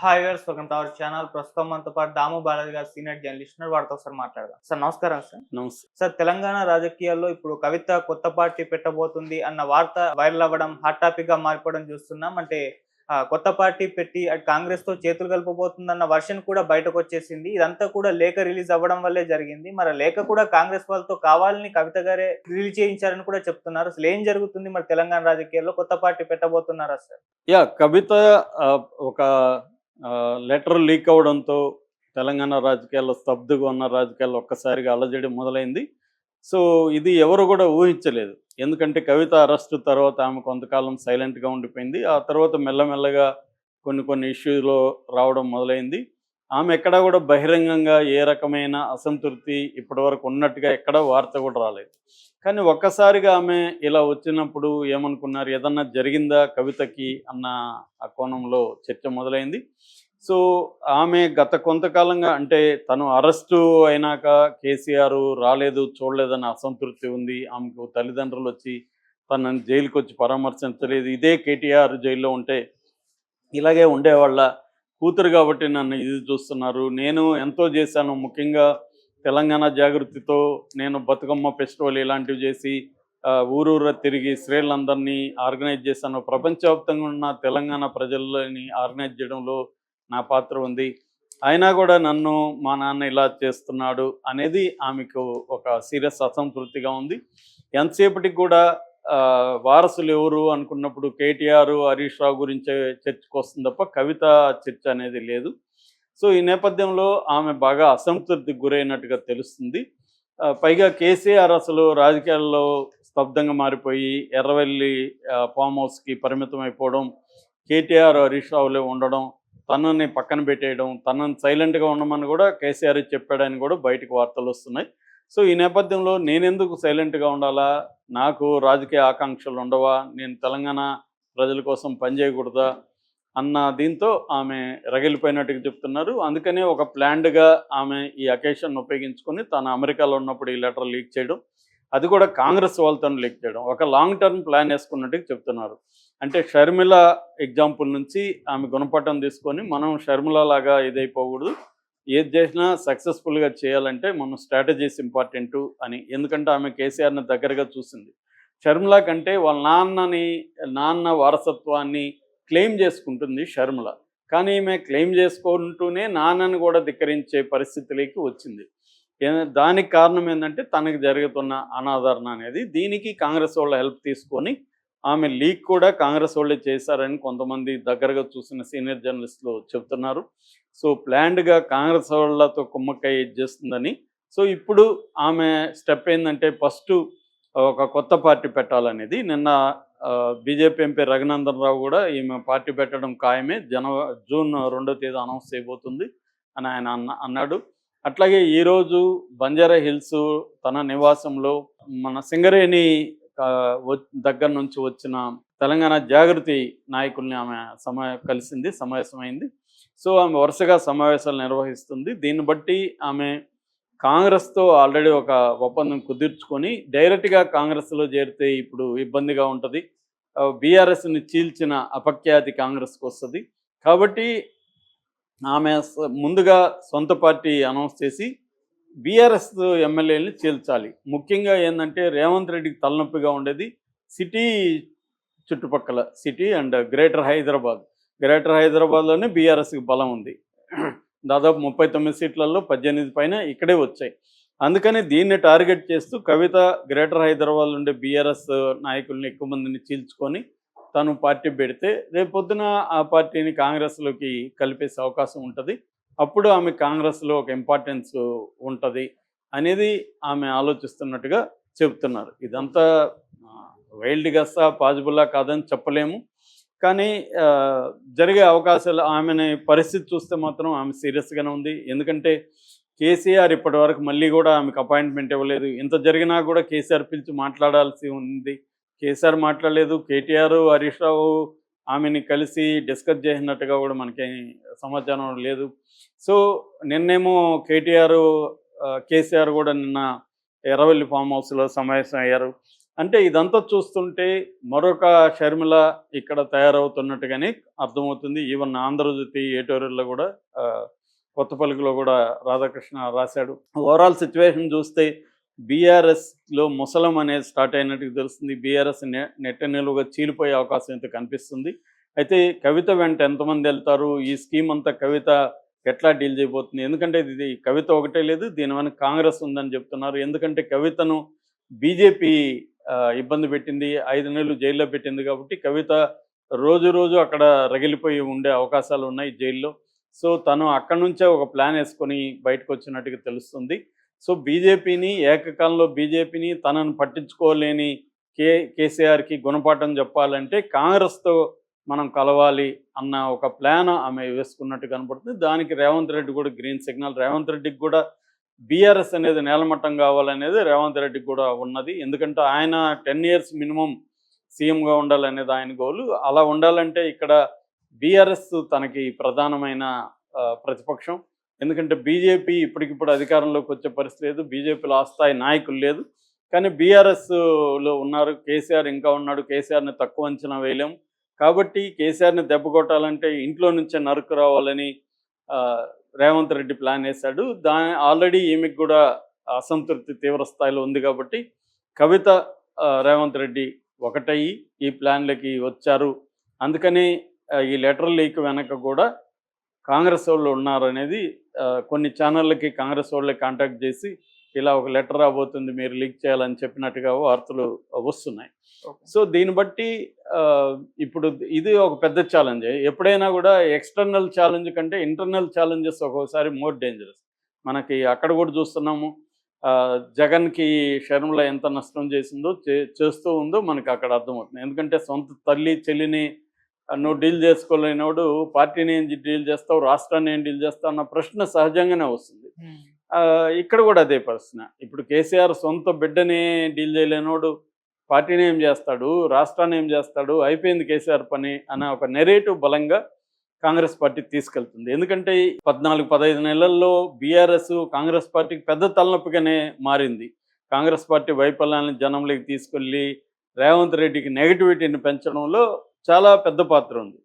Hi గారు welcome to our channel. ప్రస్తుతం మనతో పాటు దాము బాలాజీ గారు సీనియర్ జర్నలిస్ట్ వారితో ఒకసారి మాట్లాడదాం. సార్ నమస్కారం సార్. నమస్తే. సార్ తెలంగాణ రాజకీయాల్లో ఇప్పుడు కవిత కొత్త పార్టీ పెట్టబోతుంది అన్న వార్త వైరల్ అవ్వడం హాట్ టాపిక్గా మారిపోవడం చూస్తున్నాం. అంటే కొత్త పార్టీ పెట్టి అటు కాంగ్రెస్తో చేతులు కలపబోతుందన్న వర్షన్ కూడా బయటకు వచ్చేసింది ఇదంతా కూడా లేఖ రిలీజ్ అవ్వడం వల్లే జరిగింది. మరి లేఖ కూడా కాంగ్రెస్ వాళ్ళతో కావాలని కవిత గారే రిలీజ్ చేయించారని కూడా చెప్తున్నారు. అసలు ఏం జరుగుతుంది మరి తెలంగాణ రాజకీయాల్లో? కొత్త పార్టీ పెట్టబోతున్నారా సార్? యా కవిత ఒక లెటర్ లీక్ అవడంతో తెలంగాణ రాజకీయాల్లో స్తబ్దుగా ఉన్న రాజకీయాల్లో ఒక్కసారిగా అలజడి మొదలైంది. సో ఇది ఎవరు కూడా ఊహించలేదు. ఎందుకంటే కవిత అరెస్ట్ తర్వాత ఆమె కొంతకాలం సైలెంట్గా ఉండిపోయింది. ఆ తర్వాత మెల్లమెల్లగా కొన్ని కొన్ని ఇష్యూలో రావడం మొదలైంది. ఆమె ఎక్కడా కూడా బహిరంగంగా ఏ రకమైన అసంతృప్తి ఇప్పటివరకు ఉన్నట్టుగా ఎక్కడ వార్త కూడా రాలేదు. కానీ ఒక్కసారిగా ఆమె ఇలా వచ్చినప్పుడు ఏమనుకున్నారు? ఏదన్నా జరిగిందా కవితకి అన్న ఆ కోణంలో చర్చ మొదలైంది. సో ఆమె గత కొంతకాలంగా అంటే తను అరెస్టు అయినాక కేసీఆర్ రాలేదు చూడలేదన్న అసంతృప్తి ఉంది. ఆమెకు తల్లిదండ్రులు వచ్చి తనని జైలుకి వచ్చి పరామర్శించలేదు. ఇదే కేటీఆర్ జైల్లో ఉంటే ఇలాగే ఉండేవాళ్ళ కూతురు కాబట్టి నన్ను ఇది చూస్తున్నారు. నేను ఎంతో చేశాను. ముఖ్యంగా తెలంగాణ జాగృతితో నేను బతుకమ్మ ఫెస్టివల్ ఇలాంటివి చేసి ఊరూర తిరిగి స్త్రీలందరినీ ఆర్గనైజ్ చేశాను. ప్రపంచవ్యాప్తంగా ఉన్న తెలంగాణ ప్రజల్ని ఆర్గనైజ్ చేయడంలో నా పాత్ర ఉంది. అయినా కూడా నన్ను మా నాన్న ఇలా చేస్తున్నాడు అనేది ఆమెకు ఒక సీరియస్ అసంతృప్తిగా ఉంది. ఎంతసేపటికి కూడా వారసులు ఎవరు అనుకున్నప్పుడు కేటీఆర్ హరీష్ రావు గురించే చర్చకు వస్తుంది తప్ప కవిత చర్చ అనేది లేదు. సో ఈ నేపథ్యంలో ఆమె బాగా అసంతృప్తికి గురైనట్టుగా తెలుస్తుంది. పైగా కేసీఆర్ అసలు రాజకీయాల్లో స్తబ్దంగా మారిపోయి ఎర్రవెల్లి ఫామ్ హౌస్కి పరిమితం అయిపోవడం కేటీఆర్ హరీష్ రావులే ఉండడం తనని పక్కన పెట్టేయడం తనని సైలెంట్గా ఉండమని కూడా కేసీఆర్ చెప్పాడని కూడా బయటకు వార్తలు వస్తున్నాయి. సో ఈ నేపథ్యంలో నేనెందుకు సైలెంట్గా ఉండాలా? నాకు రాజకీయ ఆకాంక్షలు ఉండవా? నేను తెలంగాణ ప్రజల కోసం పనిచేయకూడదా అన్న దీంతో ఆమె రగిలిపోయినట్టుగా చెప్తున్నారు. అందుకనే ఒక ప్లాన్డ్గా ఆమె ఈ అకేషన్ ఉపయోగించుకొని తను అమెరికాలో ఉన్నప్పుడు ఈ లెటర్ లీక్ చేయడం అది కూడా కాంగ్రెస్ వాళ్ళతో లీక్ చేయడం ఒక లాంగ్ టర్మ్ ప్లాన్ వేసుకున్నట్టుగా చెప్తున్నారు. అంటే షర్మిల ఎగ్జాంపుల్ నుంచి ఆమె గుణపటం తీసుకొని మనం షర్మిల లాగా ఇదైపోకూడదు. ఏది చేసినా సక్సెస్ఫుల్గా చేయాలంటే మనం స్ట్రాటజీస్ ఇంపార్టెంట్ అని. ఎందుకంటే ఆమె కేసీఆర్ని దగ్గరగా చూసింది. షర్మిల కంటే వాళ్ళ నాన్నని నాన్న వారసత్వాన్ని క్లెయిమ్ చేసుకుంటుంది షర్మిల. కానీ ఈమె క్లెయిమ్ చేసుకుంటూనే నాన్నని కూడా ధిక్కరించే పరిస్థితిలోకి వచ్చింది. దానికి కారణం ఏంటంటే తనకు జరుగుతున్న అనాదరణ అనేది. దీనికి కాంగ్రెస్ వాళ్ళ హెల్ప్ తీసుకొని ఆమె లీక్ కూడా కాంగ్రెస్ వాళ్ళే చేశారని కొంతమంది దగ్గరగా చూసిన సీనియర్ జర్నలిస్టులు చెప్తున్నారు సో ప్లాన్డ్గా కాంగ్రెస్ వాళ్ళతో కుమ్మక్కై చేస్తుందని. సో ఇప్పుడు ఆమె స్టెప్ ఏంటంటే ఫస్ట్ ఒక కొత్త పార్టీ పెట్టాలనేది. నిన్న బీజేపీ ఎంపీ రఘునందన్ రావు కూడా ఈమె పార్టీ పెట్టడం ఖాయమే. జనవ జూన్ రెండో తేదీ అనౌన్స్ చేయబోతుంది అని ఆయన అన్న అన్నాడు. అట్లాగే ఈరోజు బంజారా హిల్స్ తన నివాసంలో మన సింగరేణి దగ్గర నుంచి వచ్చిన తెలంగాణ జాగృతి నాయకుల్ని ఆమె సమా కలిసింది సమావేశమైంది. సో ఆమె వరుసగా సమావేశాలు నిర్వహిస్తుంది. దీన్ని బట్టి ఆమె కాంగ్రెస్తో ఆల్రెడీ ఒక ఒప్పందం కుదుర్చుకొని డైరెక్ట్గా కాంగ్రెస్లో చేరితే ఇప్పుడు ఇబ్బందిగా ఉంటుంది. బీఆర్ఎస్ని చీల్చిన అపఖ్యాతి కాంగ్రెస్కి వస్తుంది. కాబట్టి ఆమె ముందుగా సొంత పార్టీ అనౌన్స్ చేసి బీఆర్ఎస్ ఎమ్మెల్యేని చీల్చాలి. ముఖ్యంగా ఏంటంటే రేవంత్ రెడ్డికి తలనొప్పిగా ఉండేది సిటీ చుట్టుపక్కల city and greater Hyderabad. Greater హైదరాబాద్లోనే బీఆర్ఎస్కి బలం ఉంది. దాదాపు ముప్పై తొమ్మిది సీట్లలో పద్దెనిమిది పైన ఇక్కడే వచ్చాయి. అందుకని దీన్ని టార్గెట్ చేస్తూ కవిత గ్రేటర్ హైదరాబాద్ ఉండే బీఆర్ఎస్ నాయకుల్ని ఎక్కువ మందిని చీల్చుకొని తను పార్టీ పెడితే రేపొద్దున ఆ పార్టీని కాంగ్రెస్లోకి కలిపేసే అవకాశం ఉంటుంది. అప్పుడు ఆమె కాంగ్రెస్లో ఒక ఇంపార్టెన్స్ ఉంటుంది అనేది ఆమె ఆలోచిస్తున్నట్టుగా చెబుతున్నారు ఇదంతా వైల్డ్ గస్సా పాజిబుల్లా కాదని చెప్పలేము. కానీ జరిగే అవకాశాలు ఆమెని పరిస్థితి చూస్తే మాత్రం ఆమె సీరియస్గానే ఉంది. ఎందుకంటే కేసీఆర్ ఇప్పటి వరకు మళ్ళీ కూడా ఆమెకు అపాయింట్మెంట్ ఇవ్వలేదు. ఇంత జరిగినా కూడా కేసీఆర్ పిలిచి మాట్లాడాల్సి ఉంది. కేసీఆర్ మాట్లాడలేదు. కేటీఆర్ హరీష్ రావు ఆమెని కలిసి డిస్కస్ చేసినట్టుగా కూడా మనకి సమాచారం లేదు. సో నిన్నేమో కేటీఆర్ కేసీఆర్ కూడా నిన్న ఎర్రవల్లి ఫామ్ హౌస్లో సమావేశం అయ్యారు అంటే ఇదంతా చూస్తుంటే మరొక షర్మిల ఇక్కడ తయారవుతున్నట్టుగానే అర్థమవుతుంది. ఈవెన్ ఆంధ్రజ్యోతి ఏటూరులో కూడా కొత్త పలుకులో కూడా రాధాకృష్ణ రాశాడు. ఓవరాల్ సిచ్యువేషన్ చూస్తే బీఆర్ఎస్లో ముసలం అనేది స్టార్ట్ అయినట్టుగా తెలుస్తుంది. బీఆర్ఎస్ నెట్ట నిలువగా చీలిపోయే అవకాశం అయితే కనిపిస్తుంది. అయితే కవిత వెంట ఎంతమంది వెళ్తారు? ఈ స్కీమ్ అంతా కవిత ఎట్లా డీల్ చేయబోతుంది? ఎందుకంటే ఇది కవిత ఒకటే లేదు దీని వెనక కాంగ్రెస్ ఉందని చెప్తున్నారు. ఎందుకంటే కవితను బీజేపీ ఇబ్బంది పెట్టింది ఐదు నెలలు జైల్లో పెట్టింది కాబట్టి కవిత రోజు రోజు అక్కడ రగిలిపోయి ఉండే అవకాశాలు ఉన్నాయి జైల్లో. సో తను అక్కడి నుంచే ఒక ప్లాన్ వేసుకొని బయటకు వచ్చినట్టుగా తెలుస్తుంది. సో బీజేపీని ఏకకాలంలో బీజేపీని తనను పట్టించుకోలేని కే కేసీఆర్కి గుణపాఠం చెప్పాలంటే కాంగ్రెస్తో మనం కలవాలి అన్న ఒక ప్లాన్ ఆమె వేసుకున్నట్టు కనపడుతుంది. దానికి రేవంత్ రెడ్డి కూడా గ్రీన్ సిగ్నల్. రేవంత్ రెడ్డికి కూడా బీఆర్ఎస్ అనేది నేలమట్టం కావాలనేది రేవంత్ రెడ్డికి కూడా ఉన్నది. ఎందుకంటే ఆయన టెన్ ఇయర్స్ మినిమం సీఎంగా ఉండాలనేది ఆయన గోలు. అలా ఉండాలంటే ఇక్కడ బీఆర్ఎస్ తనకి ప్రధానమైన ప్రతిపక్షం. ఎందుకంటే బీజేపీ ఇప్పటికిప్పుడు అధికారంలోకి వచ్చే పరిస్థితి లేదు. బీజేపీలో ఆస్థాయి నాయకులు లేదు. కానీ బీఆర్ఎస్లో ఉన్నారు. కేసీఆర్ ఇంకా ఉన్నాడు. కేసీఆర్ని తక్కువ అంచనా వేయలేం. కాబట్టి కేసీఆర్ని దెబ్బ కొట్టాలంటే ఇంట్లో నుంచే నరుకు రావాలని రేవంత్ రెడ్డి ప్లాన్ వేశాడు. దా ఆల్రెడీ ఈమెకు కూడా అసంతృప్తి తీవ్ర స్థాయిలో ఉంది కాబట్టి కవిత రేవంత్ రెడ్డి ఒకటయ్యి ఈ ప్లాన్లకి వచ్చారు. అందుకని ఈ లెటర్ లీక్ వెనక కూడా కాంగ్రెస్ వాళ్ళు ఉన్నారనేది అనేది కొన్ని ఛానళ్ళకి కాంగ్రెస్ వాళ్ళే కాంటాక్ట్ చేసి ఇలా ఒక లెటర్ రాబోతుంది మీరు లీక్ చేయాలని చెప్పినట్టుగా వార్తలు వస్తున్నాయి. సో దీన్ని బట్టి ఇప్పుడు ఇది ఒక పెద్ద ఛాలెంజ్ ఎప్పుడైనా కూడా ఎక్స్టర్నల్ ఛాలెంజ్ కంటే ఇంటర్నల్ ఛాలెంజెస్ ఒక్కోసారి మోర్ డేంజరస్ మనకి అక్కడ కూడా చూస్తున్నాము జగన్కి షర్మిల ఎంత నష్టం చేసిందో చేస్తూ ఉందో మనకి అక్కడ అర్థమవుతుంది. ఎందుకంటే సొంత తల్లి చెల్లిని నువ్వు డీల్ చేసుకోలేనోడు పార్టీని ఏం డీల్ చేస్తావు రాష్ట్రాన్ని ఏం డీల్ చేస్తావు అన్న ప్రశ్న సహజంగానే వస్తుంది. ఆ, ఇక్కడ కూడా అదే ప్రశ్న. ఇప్పుడు కేసీఆర్ సొంత బిడ్డనే డీల్ చేయలేనోడు పార్టీని ఏం చేస్తాడు? రాష్ట్రాన్ని ఏం చేస్తాడు? అయిపోయింది కేసీఆర్ పని అనే ఒక నెరేటివ్ బలంగా కాంగ్రెస్ పార్టీ తీసుకెళ్తుంది. ఎందుకంటే ఈ పద్నాలుగు పదహైదు నెలల్లో బీఆర్ఎస్ కాంగ్రెస్ పార్టీకి పెద్ద తలనొప్పిగానే మారింది. కాంగ్రెస్ పార్టీ వైఫల్యాన్ని జనంలోకి తీసుకెళ్ళి రేవంత్ రెడ్డికి నెగటివిటీని పెంచడంలో చాలా పెద్ద పాత్ర ఉంది.